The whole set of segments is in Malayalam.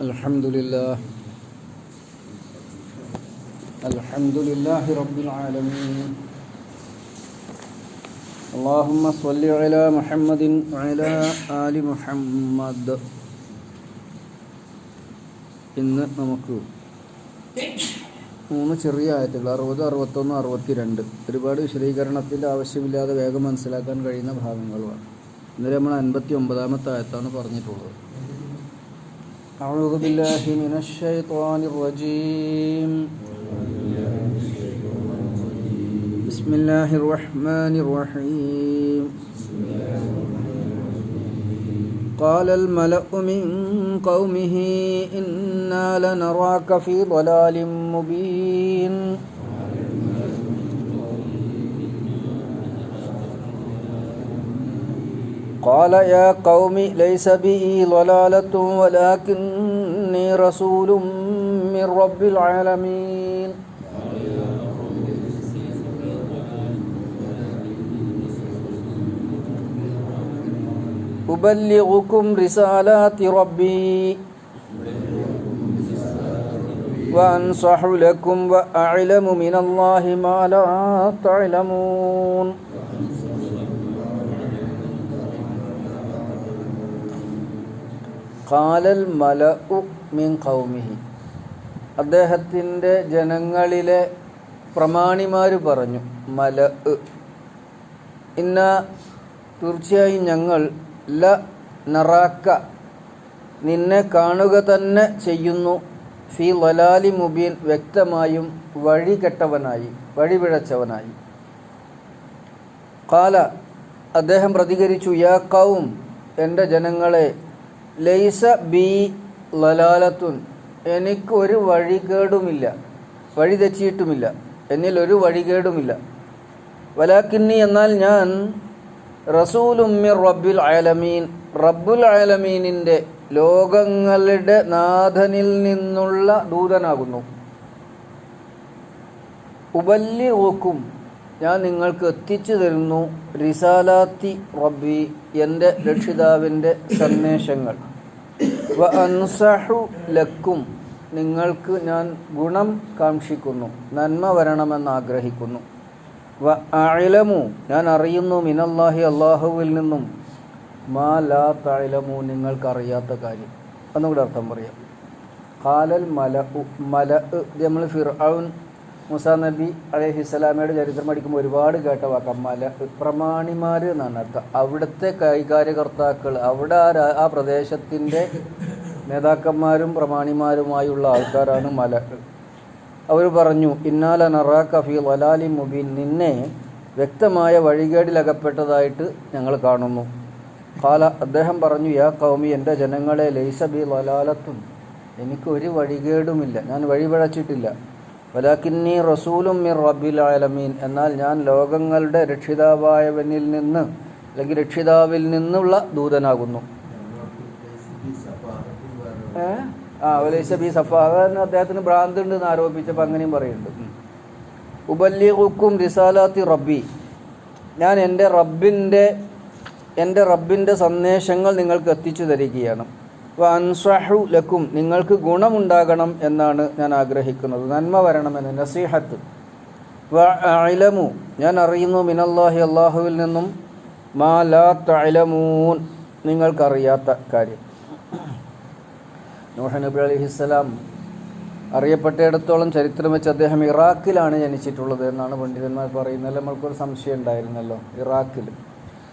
الحمد لله الحمد لله رب العالمين اللهم صل على محمد وعلى آل محمد ഇന്ന് നമുക്ക് മൂന്ന് ചെറിയ ആയത്തുകൾ അറുപത് അറുപത്തൊന്ന് അറുപത്തിരണ്ട് ഒരുപാട് വിശദീകരണത്തിൻ്റെ ആവശ്യമില്ലാതെ വേഗം മനസ്സിലാക്കാൻ കഴിയുന്ന ഭാഗങ്ങളുമാണ് ഇന്നലെ നമ്മൾ അൻപത്തി ഒമ്പതാമത്തെ ആയത്താണ് പറഞ്ഞിട്ടുള്ളത് أعوذ بالله من الشيطان الرجيم. بسم الله الرحمن الرحيم. قال الملأ من قومه إنا لنراك في ضلال مبين. قال يا قوم ليس بي ضلالة ولكني رسول من رب العالمين. أبلغكم رسالات ربي وأنصح لكم وأعلم من الله ما لا تعلمون. ഖാലൽ മല മിൻ കൗമിഹി അദ്ദേഹത്തിന്റെ ജനങ്ങളിലെ പ്രമാണിമാർ പറഞ്ഞു മല ഇന്ന തീർച്ചയായും ഞങ്ങൾ ല നറാക്ക നിന്നെ കാണുക തന്നെ ചെയ്യുന്നു. ഫി വലാലി മുബീൻ വ്യക്തമായും വഴികെട്ടവനായി വഴിപിഴച്ചവനായി. കാല അദ്ദേഹം പ്രതികരിച്ചു യാ കൗം എന്റെ ജനങ്ങളെ ലൈസ ബി ലലാലത്തുൻ. എനിക്ക് ഒരു വഴികേടുമില്ല. വഴി തെറ്റിയിട്ടുമില്ല. എന്നിൽ ഒരു വഴികേടുമില്ല. വലാക്കിന്നി എന്നാൽ ഞാൻ റസൂലുമ്മിർ റബ്ബുൽ അയലമീൻ റബ്ബുൽ അയലമീനിന്റെ ലോകങ്ങളുടെ നാഥനിൽ നിന്നുള്ള ദൂതനാകുന്നു. ഉബല്ലി ഓക്കും ഞാൻ നിങ്ങൾക്ക് എത്തിച്ചു തരുന്നു റിസാലാത്തി റബ്ബി എന്റെ രക്ഷിതാവിന്റെ സന്ദേശങ്ങൾ. വ അൻസഹു ലക്കും നിങ്ങൾക്ക് ഞാൻ ഗുണം കാക്ഷിക്കുന്നു നന്മ വരണമെന്ന് ആഗ്രഹിക്കുന്നു. വ അഴലമു ഞാൻ അറിയുന്നു മിനല്ലാഹി അള്ളാഹുവിൽ നിന്നും. മാ ലാ തഴലമു നിങ്ങൾക്കറിയാത്ത കാര്യം. ഒന്നുകൂടെ അർത്ഥം പറയാം. കാലൽ മല മല നമ്മൾ ഫിർഔൻ മുസാ നബി അലഹിസ്സലാമയുടെ ചരിത്രം പഠിക്കുമ്പോൾ ഒരുപാട് കേട്ട വാക്കാം മല പ്രമാണിമാർ എന്നാണ് അർത്ഥം. അവിടുത്തെ കൈകാര്യകർത്താക്കൾ അവിടെ ആ ആ പ്രദേശത്തിന്റെ നേതാക്കന്മാരും പ്രമാണിമാരുമായുള്ള ആൾക്കാരാണ് മല. അവർ പറഞ്ഞു ഇന്നാല നറാ കഫി വലാലി മുബീൻ. നിന്നെ വ്യക്തമായ വഴികേടിലകപ്പെട്ടതായിട്ട് ഞങ്ങൾ കാണുന്നു. കാല അദ്ദേഹം പറഞ്ഞു യാ കൗമി എന്റെ ജനങ്ങളെ ലൈസബി വലാലത്തും. എനിക്ക് ഒരു വഴികേടുമില്ല. ഞാൻ വഴിപിഴച്ചിട്ടില്ല. വലാക്കിന്നി റസൂലും മിർ റബ്ബിൽ ആലമീൻ. എന്നാൽ ഞാൻ ലോകങ്ങളുടെ രക്ഷിതാവായവനിൽ നിന്ന് അല്ലെങ്കിൽ രക്ഷിതാവിൽ നിന്നുള്ള ദൂതനാകുന്നു? ആ വലൈസ ബി എന്ന് അദ്ദേഹത്തിന് ഭ്രാന്ത് ഉണ്ട് എന്ന് ആരോപിച്ചപ്പോൾ അങ്ങനെയും പറയുന്നുണ്ട്. ഉബല്ലിഖുക്കും റിസാലാത്തി റബ്ബി. ഞാൻ എന്റെ റബ്ബിന്റെ എന്റെ റബ്ബിന്റെ സന്ദേശങ്ങൾ നിങ്ങൾക്ക് എത്തിച്ചു തരികയാണ്. വ അൻസഹു ലക്കും നിങ്ങൾക്ക് ഗുണമുണ്ടാകണം എന്നാണ് ഞാൻ ആഗ്രഹിക്കുന്നത്. നന്മ വരണമെന്ന് നസീഹത്ത്. വ ഞാൻ അറിയുന്നു മിനല്ലാഹി അള്ളാഹുവിൽ നിന്നും മാ ലാ തഅലമൂൻ നിങ്ങൾക്കറിയാത്ത കാര്യം. നൂഹ നബി അലഹിസ്സലാം അറിയപ്പെട്ടിടത്തോളം ചരിത്രം വെച്ച് അദ്ദേഹം ഇറാഖിലാണ് ജനിച്ചിട്ടുള്ളത് എന്നാണ് പണ്ഡിതന്മാർ പറയുന്നത്. നമ്മൾക്കൊരു സംശയം ഉണ്ടായിരുന്നല്ലോ ഇറാഖിൽ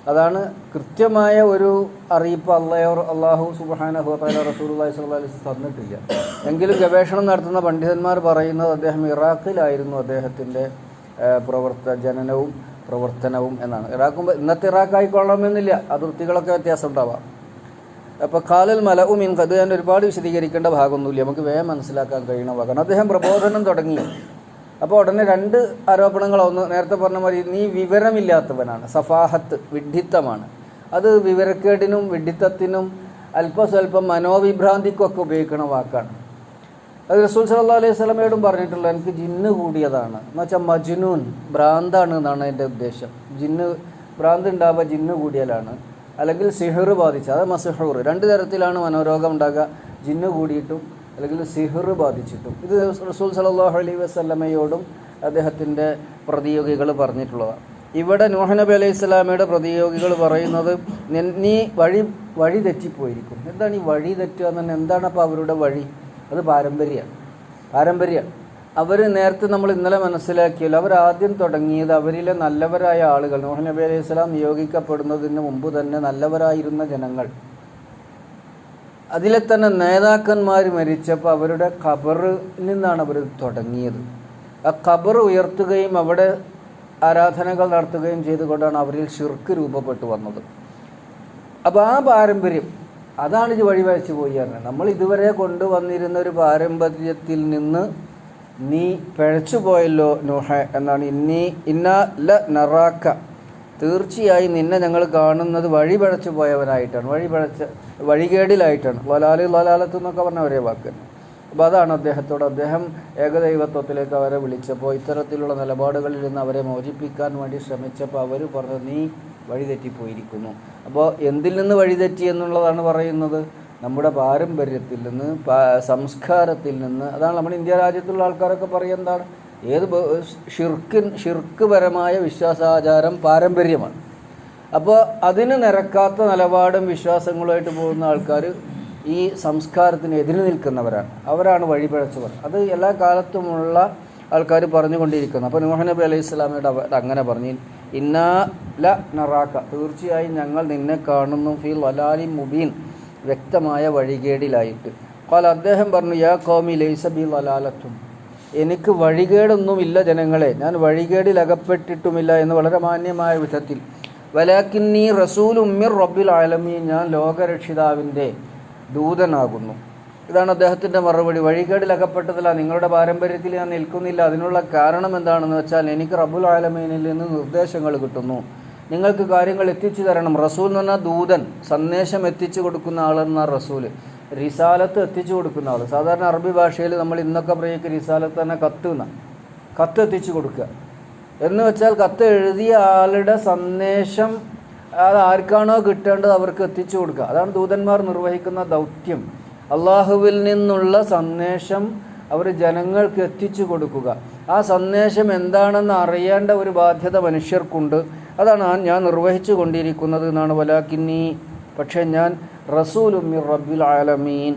അതാണ് കൃത്യമായ ഒരു അറിയിപ്പ് അള്ളയോ അള്ളാഹു സുബാനഹു താല റസൂലി സ്വല്ലി തന്നിട്ടില്ല. എങ്കിലും ഗവേഷണം നടത്തുന്ന പണ്ഡിതന്മാർ പറയുന്നത് അദ്ദേഹം ഇറാഖിലായിരുന്നു അദ്ദേഹത്തിന്റെ പ്രവർത്ത ജനനവും പ്രവർത്തനവും എന്നാണ്. ഇറാഖും ഇന്നത്തെ ഇറാഖ് ആയിക്കൊള്ളണമെന്നില്ല അതിർത്തികളൊക്കെ വ്യത്യാസം ഉണ്ടാവാം. അപ്പോൾ കാലൽ മലവും ഇൻ കത് ഞാൻ ഒരുപാട് വിശദീകരിക്കേണ്ട ഭാഗമൊന്നുമില്ല. നമുക്ക് വേഗം മനസ്സിലാക്കാൻ കഴിയണ. ഭാഗമാണ് അദ്ദേഹം പ്രബോധനം തുടങ്ങി. അപ്പോൾ ഉടനെ രണ്ട് ആരോപണങ്ങളൊന്ന് നേരത്തെ പറഞ്ഞ മാതിരി നീ വിവരമില്ലാത്തവനാണ്. സഫാഹത്ത് വിഡ്ഢിത്തമാണ്. അത് വിവരക്കേടിനും വിഡ്ഢിത്തത്തിനും അല്പസ്വല്പം മനോവിഭ്രാന്തിക്കൊക്കെ ഉപയോഗിക്കുന്ന വാക്കാണ്. അത് റസൂൽ സല്ലാ അലൈഹി സ്വലമയോടും പറഞ്ഞിട്ടുള്ള എനിക്ക് ജിന്ന് കൂടിയതാണ്. എന്ന് വെച്ചാൽ മജ്നൂൻ ഭ്രാന്താണ് എന്നാണ് എന്റെ ഉദ്ദേശം. ജിന്ന് ഭ്രാന്ത് ഉണ്ടാവുക ജിന്ന് കൂടിയാലാണ്. അല്ലെങ്കിൽ സിഹർ ബാധിച്ച അത് മസിഹൂർ രണ്ട് തരത്തിലാണ് മനോരോഗം ഉണ്ടാകുക. ജിന്ന് കൂടിയിട്ടും അല്ലെങ്കിൽ സിഹർ ബാധിച്ചിട്ടും. ഇത് റസൂൽ സലാഹു അലൈ വസ്ലമയോടും അദ്ദേഹത്തിന്റെ പ്രതിയോഗികൾ പറഞ്ഞിട്ടുള്ളതാണ് ഇവിടെ നൂഹ് നബി അലൈഹി സ്വലാമയുടെ പ്രതിയോഗികൾ പറയുന്നത് "നിൻ- നീ വഴി വഴി തെറ്റിപ്പോയിരിക്കും. എന്താണ് ഈ വഴി തെറ്റുക എന്ന് പറഞ്ഞാൽ എന്താണ് അപ്പോൾ അവരുടെ വഴി? അത് പാരമ്പര്യമാണ് പാരമ്പര്യമാണ് അവർ നേരത്തെ നമ്മൾ ഇന്നലെ മനസ്സിലാക്കിയല്ലോ അവർ ആദ്യം തുടങ്ങിയത് അവരിലെ നല്ലവരായ ആളുകൾ. നൂഹ് നബി അലൈഹി സ്വലാം നിയോഗിക്കപ്പെടുന്നതിന് മുമ്പ് തന്നെ നല്ലവരായിരുന്ന ജനങ്ങൾ. അതിലെ തന്നെ നേതാക്കന്മാർ മരിച്ചപ്പോൾ അവരുടെ ഖബറിൽ നിന്നാണ് അവർ തുടങ്ങിയത്. ആ ഖബർ ഉയർത്തുകയും അവിടെ ആരാധനകൾ നടത്തുകയും ചെയ്തുകൊണ്ടാണ് അവരിൽ ഷിർക്ക് രൂപപ്പെട്ടു വന്നത്. അപ്പോൾ ആ പാരമ്പര്യം അതാണ് ഇത് വഴിവരച്ച് പോയി പറഞ്ഞത് നമ്മൾ ഇതുവരെ കൊണ്ടുവന്നിരുന്ന ഒരു പാരമ്പര്യത്തിൽ നിന്ന് നീ പിഴച്ചു പോയല്ലോ നുഹ എന്നാണ്. ഇന്നി ഇന്ന ല നറാക്ക. തീർച്ചയായും നിന്നെ ഞങ്ങൾ കാണുന്നത് വഴി പഴച്ചു പോയവനായിട്ടാണ്. വഴി പഴച്ച വഴികേടിലായിട്ടാണ്. ലലാലി ലലാലത്ത് എന്നൊക്കെ പറഞ്ഞ ഒരേ വാക്ക്. അപ്പോൾ അതാണ് അദ്ദേഹത്തോട്. അദ്ദേഹം ഏകദൈവത്വത്തിലേക്ക് അവരെ വിളിച്ചപ്പോൾ ഇത്തരത്തിലുള്ള നിലപാടുകളിൽ നിന്ന് അവരെ മോചിപ്പിക്കാൻ വേണ്ടി ശ്രമിച്ചപ്പോൾ അവർ പറഞ്ഞു നീ വഴിതെറ്റിപ്പോയിരിക്കുന്നു. അപ്പോൾ എന്തിൽ നിന്ന് വഴിതെറ്റി എന്നുള്ളതാണ് പറയുന്നത്. നമ്മുടെ പാരമ്പര്യത്തിൽ നിന്ന് സംസ്കാരത്തിൽ നിന്ന്. അതാണ് നമ്മുടെ ഇന്ത്യ രാജ്യത്തുള്ള ആൾക്കാരൊക്കെ പറയുക എന്താണ്? ഏത് ഷിർക്കിൻ ഷിർക്ക് പരമായ വിശ്വാസാചാരം പാരമ്പര്യമാണ്. അപ്പോൾ അതിന് നിരക്കാത്ത നിലപാടും വിശ്വാസങ്ങളുമായിട്ട് പോകുന്ന ആൾക്കാർ ഈ സംസ്കാരത്തിന് എതിര് നിൽക്കുന്നവരാണ്. അവരാണ് വഴിപിഴച്ചവർ. അത് എല്ലാ കാലത്തുമുള്ള ആൾക്കാർ പറഞ്ഞുകൊണ്ടിരിക്കുന്നു. അപ്പോൾ നൂഹ് നബി അലൈഹി ഇസ്ലാമിയുടെ അങ്ങനെ പറഞ്ഞു. ഇന്നാ ല നറാക്ക. തീർച്ചയായും ഞങ്ങൾ നിന്നെ കാണുന്നു. ഫീൽ വലാലി മുബീൻ. വ്യക്തമായ വഴികേടിലായിട്ട്. അപ്പോൾ അദ്ദേഹം പറഞ്ഞു യാ കോമി ലൈസ ബി ലലാലത്തും എനിക്ക് വഴികേടൊന്നുമില്ല ജനങ്ങളെ. ഞാൻ വഴികേടിൽ അകപ്പെട്ടിട്ടുമില്ല എന്ന് വളരെ മാന്യമായ വിധത്തിൽ. വലാക്കിന്നീ റസൂൽ ഉമ്മിർ റബ്ബിൽ ആലമീ ഞാൻ ലോകരക്ഷിതാവിന്റെ ദൂതനാകുന്നു. ഇതാണ് അദ്ദേഹത്തിന്റെ മറുപടി. വഴികേടിൽ അകപ്പെട്ടതല്ല നിങ്ങളുടെ പാരമ്പര്യത്തിൽ ഞാൻ നിൽക്കുന്നില്ല. അതിനുള്ള കാരണം എന്താണെന്ന് വെച്ചാൽ എനിക്ക് റബ്ബുൽ ആലമീനിൽ നിന്ന് നിർദ്ദേശങ്ങൾ കിട്ടുന്നു. നിങ്ങൾക്ക് കാര്യങ്ങൾ എത്തിച്ചു തരണം. റസൂൽ എന്ന് പറഞ്ഞാൽ ദൂതൻ. സന്ദേശം എത്തിച്ചു കൊടുക്കുന്ന ആളെന്ന റസൂൽ റിസാലത്ത് എത്തിച്ചു കൊടുക്കുന്ന ആൾ സാധാരണ അറബി ഭാഷയിൽ നമ്മൾ ഇന്നൊക്കെ പറയുക റിസാലത്ത് തന്നെ കത്ത് എന്ന. കത്ത് എത്തിച്ചു കൊടുക്കുക. എന്ന് വെച്ചാൽ കത്ത് എഴുതിയ ആളുടെ സന്ദേശം അത് ആർക്കാണോ കിട്ടേണ്ടത് അവർക്ക് എത്തിച്ചു കൊടുക്കുക. അതാണ് ദൂതന്മാർ നിർവഹിക്കുന്ന ദൗത്യം. അള്ളാഹുവിൽ നിന്നുള്ള സന്ദേശം അവർ ജനങ്ങൾക്ക് എത്തിച്ചു കൊടുക്കുക. ആ സന്ദേശം എന്താണെന്ന് അറിയേണ്ട ഒരു ബാധ്യത മനുഷ്യർക്കുണ്ട്. അതാണ് ഞാൻ നിർവഹിച്ചു കൊണ്ടിരിക്കുന്നത് എന്നാണ്. വലാക്കിന്നി പക്ഷേ ഞാൻ റസൂലുമിർ റബ്ബുൽ ആലമീൻ.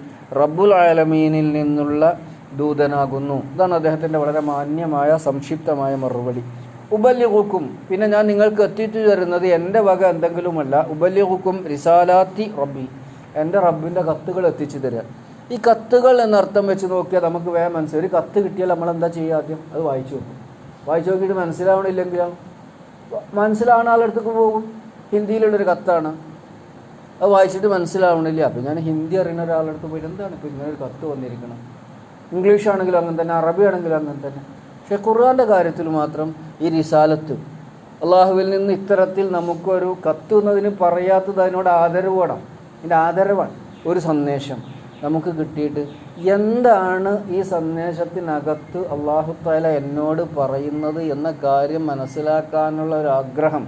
ആലമീനിൽ നിന്നുള്ള ദൂതനാകുന്നു. ഇതാണ് അദ്ദേഹത്തിന്റെ വളരെ മാന്യമായ സംക്ഷിപ്തമായ മറുപടി. ഉബല്യഹുക്കും പിന്നെ ഞാൻ നിങ്ങൾക്ക് എത്തിച്ചു തരുന്നത് എന്റെ വക എന്തെങ്കിലുമല്ല. ഉബല്യഹുക്കും റിസാലാത്തി റബ്ബി. എന്റെ റബ്ബിന്റെ കത്തുകൾ എത്തിച്ചു തരിക ഈ കത്തുകൾ എന്നർത്ഥം വെച്ച് നോക്കിയാൽ നമുക്ക് വേഗം മനസ്സിലായി ഒരു കത്ത് കിട്ടിയാൽ നമ്മൾ എന്താ ചെയ്യുക ആദ്യം? അത് വായിച്ചു നോക്കും. വായിച്ചു നോക്കിയിട്ട് മനസ്സിലാവണില്ലെങ്കിലോ? മനസ്സിലാവുന്ന ആളടുത്തേക്ക് പോകും. ഹിന്ദിയിലുള്ളൊരു കത്താണ്. അത് വായിച്ചിട്ട് മനസ്സിലാവണില്ല. അപ്പം ഞാൻ ഹിന്ദി അറിയുന്ന ഒരാളുടെ അടുത്ത് പോയിട്ട് എന്താണ് ഇപ്പോൾ ഇങ്ങനെ ഒരു കത്ത് വന്നിരിക്കണം? ഇംഗ്ലീഷ് ആണെങ്കിലും അങ്ങനെ തന്നെ അറബി ആണെങ്കിലും അങ്ങനെ തന്നെ. പക്ഷേ ഖുർആാന്റെ കാര്യത്തിൽ മാത്രം ഈ റിസാലത്ത് അള്ളാഹുവിൽ നിന്ന് ഇത്തരത്തിൽ നമുക്കൊരു കത്ത് എന്നതിന് പറയാത്തത് അതിനോട് ആദരവ് വേണം. ഇതിന്റെ ആദരവാണ്. ഒരു സന്ദേശം നമുക്ക് കിട്ടിയിട്ട് എന്താണ് ഈ സന്ദേശത്തിനകത്ത് അള്ളാഹു താല എന്നോട് പറയുന്നത് എന്ന കാര്യം മനസ്സിലാക്കാനുള്ള ഒരു ആഗ്രഹം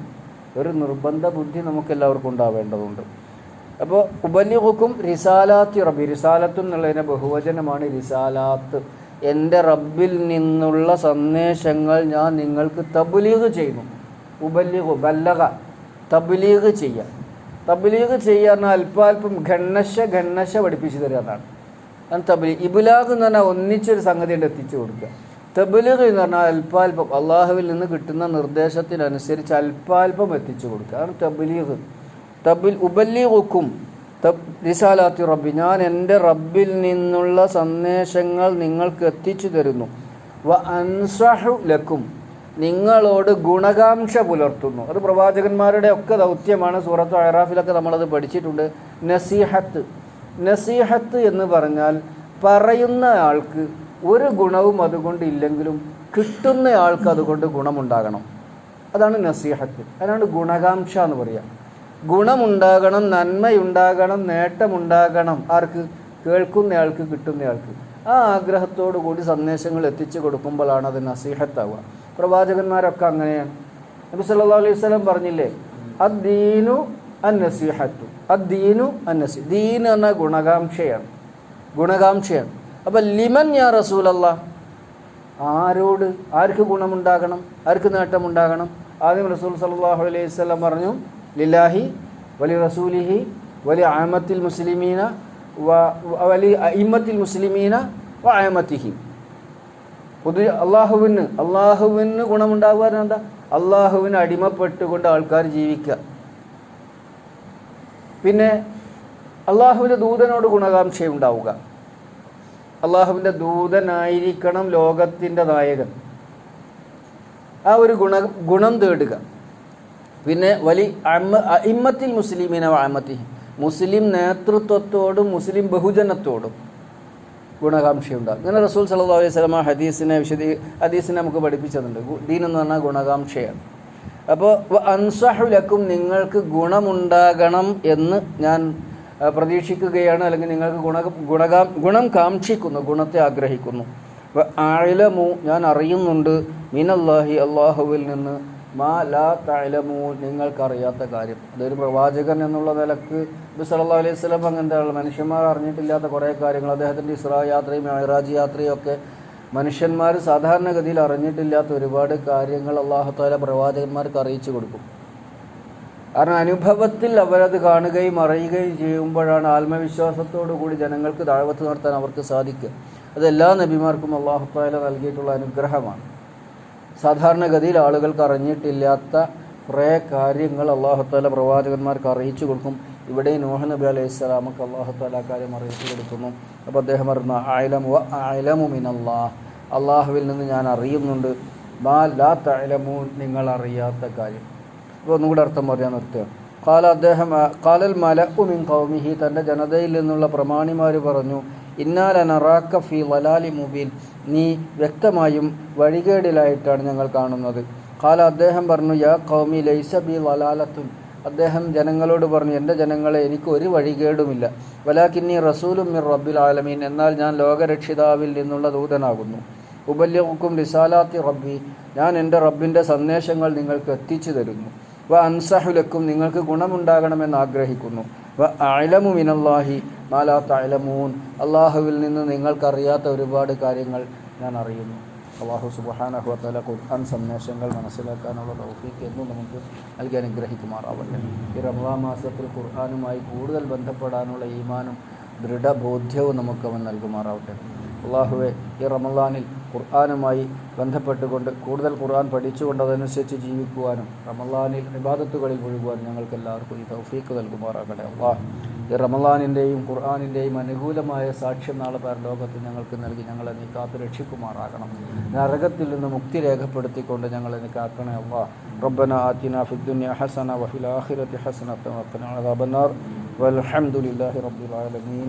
ഒരു നിർബന്ധ ബുദ്ധി നമുക്ക് എല്ലാവർക്കും ഉണ്ടാവേണ്ടതുണ്ട്. അപ്പോൾ ഉപല്യഹുക്കും റിസാലാത്തി റബ്ബി റിസാലത്ത് എന്നുള്ളതിന്റെ ബഹുവചനമാണ് റിസാലാത്ത്. എന്റെ റബ്ബിൽ നിന്നുള്ള സന്ദേശങ്ങൾ ഞാൻ നിങ്ങൾക്ക് തബ്ലീഗ് ചെയ്യുന്നു. ഉപല്യഹു ബല്ലക തബ്ലീഗ് ചെയ്യാം തബ്ലീഗ് എന്നാൽ അല്പാൽപ്പം ഘണ്ണശ ഘണ്ണശ പഠിപ്പിച്ചു തരിക എന്നാണ്. ഞാൻ തബ്ലീ ഇബുലാഗ് എന്ന് പറഞ്ഞാൽ ഒന്നിച്ചൊരു സംഗതി ഉണ്ട് എത്തിച്ചു കൊടുക്കുക. തബ്ലീഗ് എന്ന് പറഞ്ഞാൽ അല്പാൽപ്പം അള്ളാഹുവിൽ നിന്ന് കിട്ടുന്ന നിർദ്ദേശത്തിനനുസരിച്ച് അല്പാൽപ്പം എത്തിച്ചു കൊടുക്കുക. അതാണ് തബ്ലീഗ്. തബിൽ ഉബല്ലിഗുക്കും റിസാലാത്തി റബ്ബി ഞാൻ എന്റെ റബ്ബിൽ നിന്നുള്ള സന്ദേശങ്ങൾ നിങ്ങൾക്ക് എത്തിച്ചു തരുന്നു. വ അൻസഹു ലക്കും നിങ്ങളോട് ഗുണകാംക്ഷ പുലർത്തുന്നു. അത് പ്രവാചകന്മാരുടെ ഒക്കെ ദൗത്യമാണ്. സൂറത്ത് അയറാഫിലൊക്കെ നമ്മളത് പഠിച്ചിട്ടുണ്ട്. നസീഹത്ത്. നസീഹത്ത് എന്ന് പറഞ്ഞാൽ പറയുന്ന ആൾക്ക് ഒരു ഗുണവും അതുകൊണ്ട് ഇല്ലെങ്കിലും കിട്ടുന്ന ആൾക്ക് അതുകൊണ്ട് ഗുണമുണ്ടാകണം. അതാണ് നസീഹത്ത്. അതിനാണ് ഗുണകാംക്ഷ എന്ന് പറയുക ഗുണമുണ്ടാകണം നന്മയുണ്ടാകണം നേട്ടമുണ്ടാകണം. ആർക്ക്? കേൾക്കുന്നയാൾക്ക് കിട്ടുന്നയാൾക്ക്. ആ ആഗ്രഹത്തോടു കൂടി സന്ദേശങ്ങൾ എത്തിച്ചു കൊടുക്കുമ്പോഴാണ് അത് നസീഹത്താവുക. പ്രവാചകന്മാരൊക്കെ അങ്ങനെയാണ് നബി സല്ലാ അലൈഹി സ്വലം പറഞ്ഞില്ലേ? അദ്ദീനു അന്നസീഹത്തു. അദ്ദീനു അന്നസി. ദീൻ എന്ന ഗുണകാംക്ഷയാണ്. ഗുണകാംക്ഷയാണ്. അപ്പം ലിമൻ യാ റസൂലല്ല? ആരോട്? ആർക്ക് ഗുണമുണ്ടാകണം? ആർക്ക് നേട്ടമുണ്ടാകണം? ആദ്യം റസൂൽ സല്ലാഹു അലൈഹി സ്വലം പറഞ്ഞു ലില്ലാഹി വലി റസൂലിഹി വലി അഹമ്മത്തിൽ മുസ്ലിമീന വലി അയിമത്തിൽ മുസ്ലിമീന വ അഹമ്മത്തിഹി പൊതു അള്ളാഹുവിന് അള്ളാഹുവിന് ഗുണമുണ്ടാകുക എന്താ? അള്ളാഹുവിന് അടിമപ്പെട്ടുകൊണ്ട് ആൾക്കാർ ജീവിക്കുക. പിന്നെ അള്ളാഹുവിന്റെ ദൂതനോട് ഗുണകാംക്ഷയുണ്ടാവുക. അള്ളാഹുവിന്റെ ദൂതനായിരിക്കണം ലോകത്തിന്റെ നായകൻ. ആ ഒരു ഗുണ ഗുണം തേടുക. പിന്നെ വലി അമ്മ ഇമ്മത്തിൽ മുസ്ലിമിന അമ്മത്തി മുസ്ലിം നേതൃത്വത്തോടും മുസ്ലിം ബഹുജനത്തോടും ഗുണകാംക്ഷയുണ്ടാകും ഇങ്ങനെ റസൂൽ സല്ലാ അലൈഹി വസല്ലം ഹദീസിനെ വിശദീ ഹദീസിനെ നമുക്ക് പഠിപ്പിച്ചതുണ്ട് ദീൻ എന്ന് പറഞ്ഞാൽ ഗുണകാംക്ഷയാണ്. അപ്പോൾ അൻസഹുലക്കും നിങ്ങൾക്ക് ഗുണമുണ്ടാകണം എന്ന് ഞാൻ പ്രതീക്ഷിക്കുകയാണ്. അല്ലെങ്കിൽ നിങ്ങൾക്ക് ഗുണ ഗുണകാം ഗുണം കാക്ഷിക്കുന്നു ഗുണത്തെ ആഗ്രഹിക്കുന്നു. ആഴലമു ഞാൻ അറിയുന്നുണ്ട്. മിനല്ലാഹി അള്ളാഹുവിൽ നിന്ന് മാ നിങ്ങൾക്കറിയാത്ത കാര്യം. അതൊരു പ്രവാചകൻ എന്നുള്ള നിലയ്ക്ക് ബിസലല്ലാ അലൈഹി സ്വലം അങ്ങനത്തെ മനുഷ്യന്മാർ അറിഞ്ഞിട്ടില്ലാത്ത കുറേ കാര്യങ്ങൾ. അദ്ദേഹത്തിന്റെ ഇസ്രാ യാത്രയും മെഹറാജ് യാത്രയും ഒക്കെ മനുഷ്യന്മാർ സാധാരണഗതിയിൽ അറിഞ്ഞിട്ടില്ലാത്ത ഒരുപാട് കാര്യങ്ങൾ അള്ളാഹു താല പ്രവാചകന്മാർക്ക് അറിയിച്ചു കൊടുക്കും. കാരണം അനുഭവത്തിൽ അവരത് കാണുകയും അറിയുകയും ചെയ്യുമ്പോഴാണ് ആത്മവിശ്വാസത്തോടു കൂടി ജനങ്ങൾക്ക് താഴ്വത്ത് നടത്താൻ അവർക്ക് സാധിക്കുക. അതെല്ലാ നബിമാർക്കും അള്ളാഹു താല നൽകിയിട്ടുള്ള അനുഗ്രഹമാണ്. സാധാരണഗതിയിൽ ആളുകൾക്ക് അറിഞ്ഞിട്ടില്ലാത്ത കുറേ കാര്യങ്ങൾ അള്ളാഹുത്താല പ്രവാചകന്മാർക്ക് അറിയിച്ചു കൊടുക്കും. ഇവിടെ നോഹ നബി അലൈഹി സ്വലാമക്ക് അള്ളാഹുത്താല കാര്യം അറിയിച്ചു കൊടുക്കുന്നു. അപ്പോൾ അദ്ദേഹം പറഞ്ഞ ആയിലമു ആയിലമു മിനല്ലാ അള്ളാഹുവിൽ നിന്ന് ഞാൻ അറിയുന്നുണ്ട്. മാ ലാ തലമു നിങ്ങൾ അറിയാത്ത കാര്യം. അപ്പോൾ ഒന്നുകൂടെ അർത്ഥം പറയാൻ നിർത്തുകയാണ് കാല അദ്ദേഹം കാലൽ മലക്കുമിൻ കൗമിഹി തന്റെ ജനതയിൽ നിന്നുള്ള പ്രമാണിമാർ പറഞ്ഞു ഇന്നാലനറാക്ക വലാലി മുബീൻ. നീ വ്യക്തമായും വഴികേടിലായിട്ടാണ് ഞങ്ങൾ കാണുന്നത്. കാല അദ്ദേഹം പറഞ്ഞു യാ കൗമി ലൈസ ബി വലാലത്തുൻ അദ്ദേഹം ജനങ്ങളോട് പറഞ്ഞു എന്റെ ജനങ്ങളെ എനിക്ക് ഒരു വഴികേടുമില്ല. വലാക്കിന്നി റസൂലും മിർ റബ്ബിൽ ആലമീൻ. എന്നാൽ ഞാൻ ലോകരക്ഷിതാവിൽ നിന്നുള്ള ദൂതനാകുന്നു. ഉപല്യക്കും റിസാലാത്തി റബ്ബി. ഞാൻ എന്റെ റബ്ബിന്റെ സന്ദേശങ്ങൾ നിങ്ങൾക്ക് എത്തിച്ചു തരുന്നു. വ അൻസഹുലക്കും നിങ്ങൾക്ക് ഗുണമുണ്ടാകണമെന്ന് ആഗ്രഹിക്കുന്നു. അലമു മിനല്ലാഹി മാലാ തലമൂൻ അള്ളാഹുവിൽ നിന്ന് നിങ്ങൾക്കറിയാത്ത ഒരുപാട് കാര്യങ്ങൾ ഞാൻ അറിയുന്നു. അള്ളാഹു സുബഹാനഹു തല ഖുർആൻ സന്ദേശങ്ങൾ മനസ്സിലാക്കാനുള്ള തൗഫീക്ക് എന്നും നമുക്ക് നൽകി അനുഗ്രഹിക്കുമാറാവട്ടെ. ഈ റമദാൻ മാസത്തിൽ ഖുർആാനുമായി കൂടുതൽ ബന്ധപ്പെടാനുള്ള ഈമാനും ദൃഢബോധ്യവും നമുക്ക് അവൻ നൽകുമാറാവട്ടെ. അള്ളാഹുവെ ഈ റമദാനിൽ ഖുർആാനുമായി ബന്ധപ്പെട്ടുകൊണ്ട് കൂടുതൽ ഖുർആൻ പഠിച്ചുകൊണ്ട് അതനുസരിച്ച് ജീവിക്കുവാനും റമദാനിൽ ഇബാദത്തുകളിൽ മുഴുകുവാനും ഞങ്ങൾക്ക് എല്ലാവർക്കും ഈ തൗഫീക്ക് നൽകുമാറാകട്ടെ അള്ളാഹ് ഈ റമദാനിൻ്റെയും ഖുർആാനിൻ്റെയും അനുകൂലമായ സാക്ഷ്യം നാളെ പരലോകത്ത് ഞങ്ങൾക്ക് നൽകി ഞങ്ങളെ നീ കാത്തു രക്ഷിക്കുമാറാകണം നരകത്തിൽ നിന്ന് മുക്തി രേഖപ്പെടുത്തിക്കൊണ്ട് ഞങ്ങളെ നീ കാക്കണേ അള്ളാഹ് റബ്ബന ആത്തിന ഫിദ്ദുന്യ ഹസന വഫിൽ ആഖിറത്തി ഹസനത്ത വഖിന അദാബന്നാർ والحمد لله رب العالمين